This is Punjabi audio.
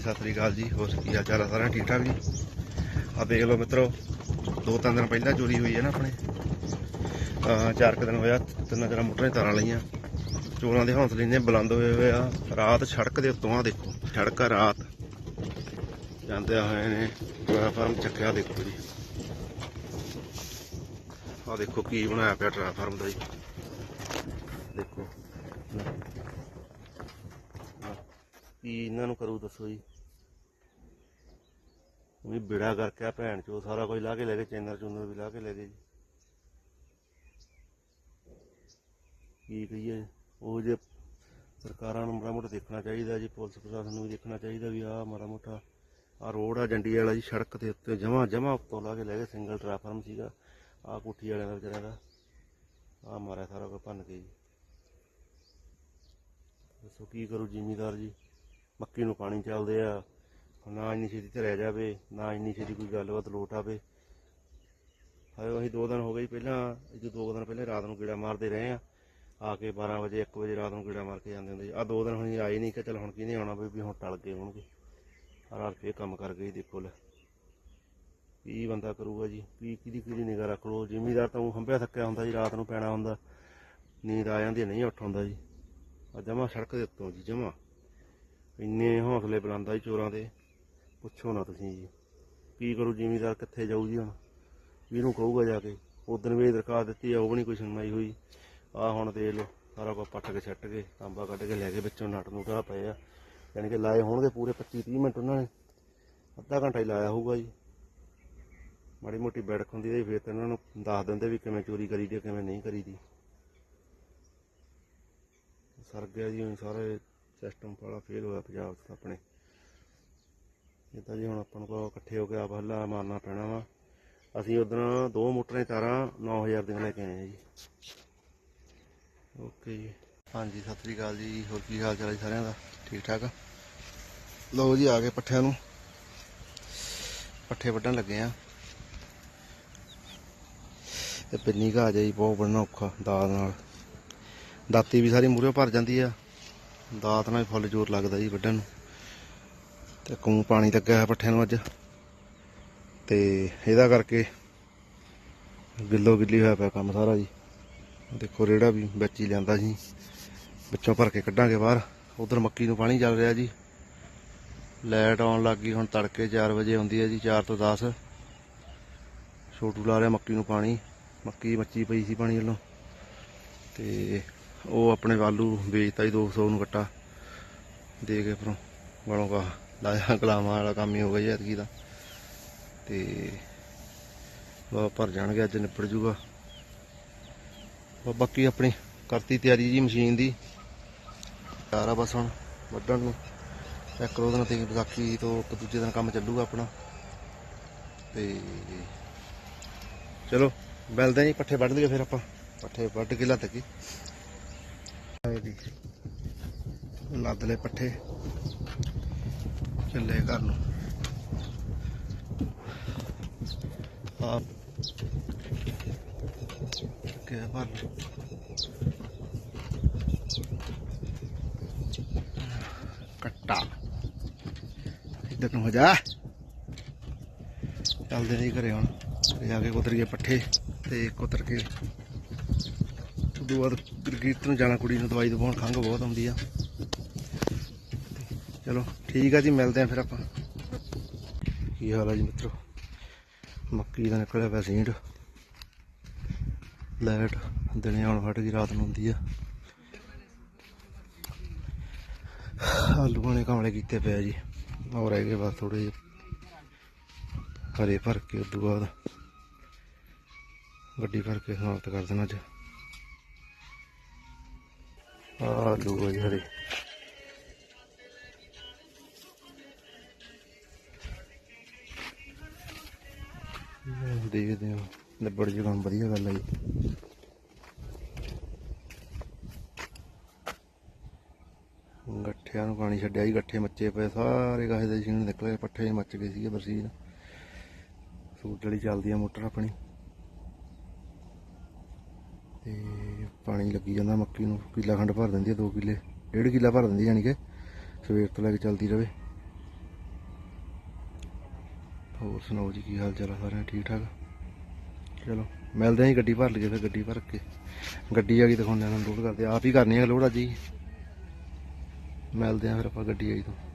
ਹਾਂਜੀ, ਸਤਿ ਸ੍ਰੀ ਅਕਾਲ ਜੀ। ਹੋਰ ਕੀ ਹਾਲ ਚਾਲ ਆ ਸਾਰਿਆਂ? ਠੀਕ ਠਾਕ ਜੀ? ਆ ਦੇਖ ਲਓ ਮਿੱਤਰੋ, ਦੋ ਤਿੰਨ ਦਿਨ ਪਹਿਲਾਂ ਚੋਰੀ ਹੋਈ ਹੈ ਨਾ ਆਪਣੇ। ਆ ਚਾਰ ਕੁ ਦਿਨ ਹੋਇਆ, ਤਿੰਨਾਂ ਚਾਰਾਂ ਮੋਟਰਾਂ ਦੀਆਂ ਤਾਰਾਂ ਲਈਆਂ। ਚੋਰਾਂ ਦੇ ਹੌਸਲੇ ਇੰਨੇ ਬੁਲੰਦ ਹੋਏ ਹੋਏ ਆ। ਰਾਤ ਸੜਕ ਦੇ ਉੱਤੋਂ ਆ ਦੇਖੋ, ਸੜਕ ਆ ਰਾਤ। ਜਾਂਦੇ ਹੋਏ ਨੇ ਟ੍ਰਾਂਸਫਾਰਮ ਚੱਕਿਆ ਦੇਖੋ ਜੀ। ਆ ਦੇਖੋ ਕੀ ਬਣਾਇਆ ਪਿਆ ਟ੍ਰਾਂਸਫਾਰਮ ਦਾ ਜੀ। ਦੇਖੋ। ਕੀ ਇਹਨਾਂ ਨੂੰ ਕਰੂ ਦੱਸੋ ਜੀ? ਉਹ ਵੀ ਬਿੜਾ ਕਰਕੇ ਆ ਭੈਣ ਚੋ ਸਾਰਾ ਕੁਝ ਲਾ ਕੇ ਲੈ ਗਏ ਚੈਨਰ ਚੂਨਲ ਵੀ ਲਾ ਕੇ ਲੈ ਗਏ ਜੀ। ਕੀ ਕਹੀਏ, ਉਹ ਜੇ ਸਰਕਾਰਾਂ ਨੂੰ ਮਾੜਾ ਮੋਟਾ ਦੇਖਣਾ ਚਾਹੀਦਾ ਜੀ, ਪੁਲਿਸ ਪ੍ਰਸ਼ਾਸਨ ਨੂੰ ਵੀ ਦੇਖਣਾ ਚਾਹੀਦਾ ਵੀ ਆਹ ਮਾੜਾ ਮੋਟਾ ਆ ਰੋਡ ਆ ਜੰਡੀ ਵਾਲਾ ਜੀ, ਸੜਕ ਦੇ ਉੱਤੇ ਜਮਾ ਜਮਾ ਉੱਤੋਂ ਲਾ ਕੇ ਲੈ ਗਏ ਸਿੰਗਲ ਟ੍ਰਾਂਸਫਾਰਮ ਸੀਗਾ ਆ ਕੋਠੀ ਵਾਲਿਆਂ ਦਾ ਵਿਚਾਰਿਆਂ ਦਾ ਆ ਮਾਰਿਆ ਸਾਰਾ ਕੁਝ ਭੰਨ ਕੇ ਜੀ। ਦੱਸੋ ਕੀ ਕਰੋ ਜ਼ਿਮੀਦਾਰ ਜੀ, ਮੱਕੀ ਨੂੰ ਪਾਣੀ ਚੱਲਦੇ ਆ ਨਾ ਇੰਨੀ ਛੇਤੀ ਤੇ ਰਹਿ ਜਾਵੇ, ਨਾ ਇੰਨੀ ਛੇਤੀ ਕੋਈ ਗੱਲਬਾਤ ਲੋਟ ਆਵੇ। ਹਾਏ, ਅਸੀਂ ਦੋ ਦਿਨ ਹੋ ਗਏ ਜੀ ਪਹਿਲਾਂ ਇਹ ਦੋ ਦਿਨ ਪਹਿਲਾਂ ਰਾਤ ਨੂੰ ਕੀੜਾ ਮਾਰਦੇ ਰਹੇ ਆ ਆ ਕੇ 12 ਵਜੇ 1 ਵਜੇ ਰਾਤ ਨੂੰ ਕੀੜਾ ਮਾਰ ਕੇ ਜਾਂਦੇ ਹੁੰਦੇ ਆ ਦੋ ਦਿਨ ਹੁਣ ਆਏ ਨਹੀਂ ਕਿ ਚਲ ਹੁਣ ਕਿਹਨੇ ਆਉਣਾ ਵੀ ਵੀ ਹੁਣ ਟਲ ਗਏ ਹੋਣਗੇ। ਆ ਰਾਤ ਫੇਰ ਕੰਮ ਕਰ ਗਏ ਦੇਖੋ ਲੈ। ਕੀ ਬੰਦਾ ਕਰੂਗਾ ਜੀ? ਕੀ, ਕਿਹਦੀ ਕਿਹਦੀ ਨਿਗਾਹ ਰੱਖ ਲੋ ਜ਼ਿਮੀਦਾਰ ਤਾਂ ਉਹ ਹੰਬਿਆ ਥੱਕਿਆ ਹੁੰਦਾ ਜੀ, ਰਾਤ ਨੂੰ ਪੈਣਾ ਹੁੰਦਾ। ਨੀਂਦ ਆ ਜਾਂਦੀ ਨਹੀਂ ਉੱਠ ਹੁੰਦਾ ਜੀ। ਆ ਜਮਾ ਸੜਕ ਦੇ ਉੱਤੋਂ ਜੀ, ਜਮਾ। ਇੰਨੇ ਹੌਸਲੇ ਬੁਲੰਦਾ ਜੀ ਚੋਰਾਂ ਦੇ। ਪੁੱਛੋ ਨਾ ਤੁਸੀਂ ਜੀ। ਕੀ ਕਰੂ, ਜ਼ਿਮੀਦਾਰ ਕਿੱਥੇ ਜਾਊ ਜੀ ਹੁਣ? ਇਹਨੂੰ ਕਹੂਗਾ ਜਾ ਕੇ। ਉਦੋਂ ਵੀ ਦਰਖਾਸਤ ਦਿੱਤੀ ਆ, ਉਹ ਵੀ ਨਹੀਂ ਕੋਈ ਸੁਣਵਾਈ ਹੋਈ। ਆ ਹੁਣ ਦੇਖ ਲਓ, ਸਾਰਾ ਕੁਝ ਪੱਟ ਕੇ ਛੱਟ ਕੇ, ਤਾਂਬਾ ਕੱਢ ਕੇ ਲੈ ਕੇ ਵਿੱਚੋਂ ਨਟ ਨੂੰ ਢਾਹ ਪਏ ਆ। ਯਾਨੀ ਕਿ ਲਾਏ ਹੋਣਗੇ ਪੂਰੇ 25 30 ਮਿੰਟ ਉਹਨਾਂ ਨੇ। ਅੱਧਾ ਘੰਟਾ ਹੀ ਲਾਇਆ ਹੋਊਗਾ ਜੀ। ਮਾੜੀ ਮੋਟੀ ਬੈਠਕ ਹੁੰਦੀ ਤੇ ਫਿਰ ਤਾਂ ਇਹਨਾਂ ਨੂੰ ਦੱਸ ਦਿੰਦੇ ਵੀ ਕਿਵੇਂ ਚੋਰੀ ਕਰੀ ਦੀ ਕਿਵੇਂ ਨਹੀਂ ਕਰੀ ਦੀ। ਸਰ ਗਿਆ ਜੀ ਹੁਣ ਸਾਰੇ ਸਿਸਟਮ ਵਾਲਾ ਫੇਲ ਹੋਇਆ ਪੰਜਾਬ 'ਚ ਆਪਣੇ। ਇਹ ਤਾਂ ਜੀ ਹੁਣ ਆਪਾਂ ਨੂੰ ਇਕੱਠੇ ਹੋ ਕੇ ਆਪ ਹੱਲਾ ਮਾਰਨਾ ਪੈਣਾ ਵਾ। ਅਸੀਂ ਉਦੋਂ ਦੋ ਮੋਟਰਾਂ ਦੀ ਤਾਰਾਂ 9000 ਦੀਆਂ ਲੈ ਕੇ ਆਏ ਆ ਜੀ। ਓਕੇ ਜੀ। ਹਾਂਜੀ, ਸਤਿ ਸ੍ਰੀ ਅਕਾਲ ਜੀ। ਹੋਰ ਕੀ ਹਾਲ ਚਾਲ ਹੈ ਜੀ ਸਾਰਿਆਂ ਦਾ? ਠੀਕ ਠਾਕ ਲਓ ਜੀ, ਆ ਗਏ ਪੱਠਿਆਂ ਨੂੰ। ਪੱਠੇ ਵੱਢਣ ਲੱਗੇ ਆ। ਤੇ ਪਿੰਨੀ ਘਾ ਜਾਈ ਬਹੁਤ ਵੱਢਣਾ ਔਖਾ ਦਾਤ ਨਾਲ। ਦਾਤੀ ਵੀ ਸਾਰੀ ਮੂਰੇ ਭਰ ਜਾਂਦੀ ਆ। ਦਾਤ ਨਾਲ ਵੀ ਫੁੱਲ ਜ਼ੋਰ ਲੱਗਦਾ ਜੀ ਵੱਢਣ ਨੂੰ। ਤੇ ਕੂੰ ਪਾਣੀ ਲੱਗਿਆ ਹੋਇਆ ਪੱਠਿਆਂ ਨੂੰ ਅੱਜ। ਤੇ ਇਹਦਾ ਕਰਕੇ ਗਿੱਲੋ ਗਿੱਲੀ ਹੋਇਆ ਪਿਆ ਕੰਮ ਸਾਰਾ ਜੀ। ਦੇਖੋ ਰੇੜਾ ਵੀ ਵਿੱਚ ਹੀ ਲਿਆਂਦਾ ਸੀ। ਵਿੱਚੋਂ ਭਰ ਕੇ ਕੱਢਾਂਗੇ ਬਾਹਰ। ਉਧਰ ਮੱਕੀ ਨੂੰ ਪਾਣੀ ਚੱਲ ਰਿਹਾ ਜੀ। ਲਾਈਟ ਆਉਣ ਲੱਗ ਗਈ, ਹੁਣ ਤੜਕੇ 4 ਵਜੇ ਆਉਂਦੀ ਹੈ ਜੀ 4 ਤੋਂ 10 ਛੋਟੂ ਲਾ ਰਿਹਾ ਮੱਕੀ ਨੂੰ ਪਾਣੀ। ਮੱਕੀ ਮੱਚੀ ਪਈ ਸੀ ਪਾਣੀ ਵੱਲੋਂ। ਤੇ ਉਹ ਆਪਣੇ ਆਲੂ ਵੇਚਤਾ ਜੀ 200 ਨੂੰ ਕੱਟਾ ਦੇ ਕੇ ਪਰੋਂ ਵਾਲੋਂ ਕਾ ਲਾਇਆ, ਕਲਾਮਾਂ ਵਾਲਾ ਕੰਮ ਹੀ ਹੋ ਗਿਆ ਜੀ ਐਤਕੀ ਦਾ ਤੇ ਵਾ ਭਰ ਜਾਣਗੇ, ਅੱਜ ਨਿਪੜ ਜੂਗਾ। ਬਾਕੀ ਆਪਣੀ ਕਰਤੀ ਤਿਆਰੀ ਜੀ ਮਸ਼ੀਨ ਦੀ। ਤਿਆਰ ਆ ਬਸ ਹੁਣ, ਵੱਢਣ ਨੂੰ। ਇੱਕ ਦੋ ਦਿਨ ਤੇ ਵਿਸਾਖੀ ਤੋਂ ਇੱਕ ਦੂਜੇ ਦਿਨ ਕੰਮ ਚੱਲੂਗਾ ਆਪਣਾ। ਤੇ ਚਲੋ, ਮਿਲਦੇ ਜੀ, ਪੱਠੇ ਵੱਢ ਲਈਏ ਫਿਰ ਆਪਾਂ। ਪੱਠੇ ਵੱਢ ਕੇ ਲੱਦ ਕੇ। ਲੱਦ ਲਏ ਪੱਠੇ। ਚੱਲੇ ਘਰ ਨੂੰ। ਆਪ ਕੇ ਭਰ ਕੱਟਾ। ਇੱਧਰ ਨੂੰ ਹੋ ਜਾ। ਚੱਲਦੇ ਨਹੀਂ ਘਰੇ ਹੁਣ। ਜਾ ਕੇ ਕੁਤਰ ਗਏ ਪੱਠੇ ਤੇ ਕੁਤਰ ਕੇ। ਉਦੋਂ ਬਾਅਦ ਗਰਗੀਤ ਨੂੰ ਜਾਣਾ, ਕੁੜੀ ਨੂੰ ਦਵਾਈ ਦਵਾਉਣ ਖੰਘ ਬਹੁਤ ਆਉਂਦੀ ਆ। ਚਲੋ, ਠੀਕ ਆ ਜੀ, ਮਿਲਦੇ ਆ ਫਿਰ ਆਪਾਂ। ਕੀ ਹਾਲ ਆ ਜੀ ਮਿੱਤਰੋ? ਮੱਕੀ ਦਾ ਨਿਕਲਿਆ ਪਿਆ ਸੀਂਡ। ਲਾਈਟ, ਦਿਨੇ ਆਉਣ ਫਟ ਗਈ ਰਾਤ ਨੂੰ ਹੁੰਦੀ ਆ। ਆਲੂਆਂ ਨੇ ਕਮਲੇ ਕੀਤੇ ਪਿਆ ਜੀ। ਹੋਰ ਰਹਿ ਗਏ ਬਸ ਥੋੜੇ ਜਿਹੇ। ਹਰੇ ਭਰ ਕੇ ਉਸ ਤੋਂ ਬਾਅਦ। ਗੱਡੀ ਭਰ ਕੇ ਸਮਾਪਤ ਕਰ ਦੇਣਾ ਅੱਜ। ਆਹ ਆਲੂ ਜੀ ਹਰੇ। ਦੇਖਦੇ ਹਾਂ। ਲੱਭੜ ਜੀ ਵਧੀਆ ਗੱਲ ਹੈ ਜੀ। ਗੱਠਿਆਂ ਨੂੰ ਪਾਣੀ ਛੱਡਿਆ ਜੀ, ਗੱਠੇ ਮੱਚੇ ਪਏ, ਸਾਰੇ ਗਾਹੇ ਦੇ ਸੀਣ ਨਿਕਲੇ, ਪੱਠੇ ਮੱਚ ਗਏ ਸੀਗੇ ਬਰਸੀਨ। ਸੂਟ ਵਾਲੀ ਚੱਲਦੀ ਆ ਮੋਟਰ ਆਪਣੀ। ਤੇ ਪਾਣੀ ਲੱਗੀ ਜਾਂਦਾ ਮੱਕੀ ਨੂੰ, ਕਿੱਲਾ ਖੰਡ ਭਰ ਦਿੰਦੀ ਆ 2 ਕਿੱਲੇ, ਡੇਢ ਕਿੱਲਾ ਭਰ ਦਿੰਦੀ ਯਾਨੀ ਕਿ, ਸਵੇਰ ਤੋਂ ਲੈ ਕੇ ਚੱਲਦੀ ਰਵੇ। ਹੋਰ ਸੁਣਾਓ ਜੀ, ਕੀ ਹਾਲ ਚਾਲ ਆ ਸਾਰਿਆਂ ਦਾ? ਠੀਕ ਠਾਕ? ਚਲੋ, ਮਿਲਦੇ ਆਂ ਜੀ ਗੱਡੀ ਭਰ ਲਈਏ ਫਿਰ ਗੱਡੀ ਭਰ ਕੇ। ਗੱਡੀ ਆ ਗਈ ਦਿਖਾਉਂਦੇ ਆਂ ਲੋਡ ਕਰਦੇ ਆਪ ਹੀ ਕਰਨੀ ਹੈ ਲੋਡ ਅੱਜ ਹੀ। ਮਿਲਦੇ ਆਂ ਫਿਰ ਆਪਾਂ ਗੱਡੀ ਆਈ ਤੋਂ।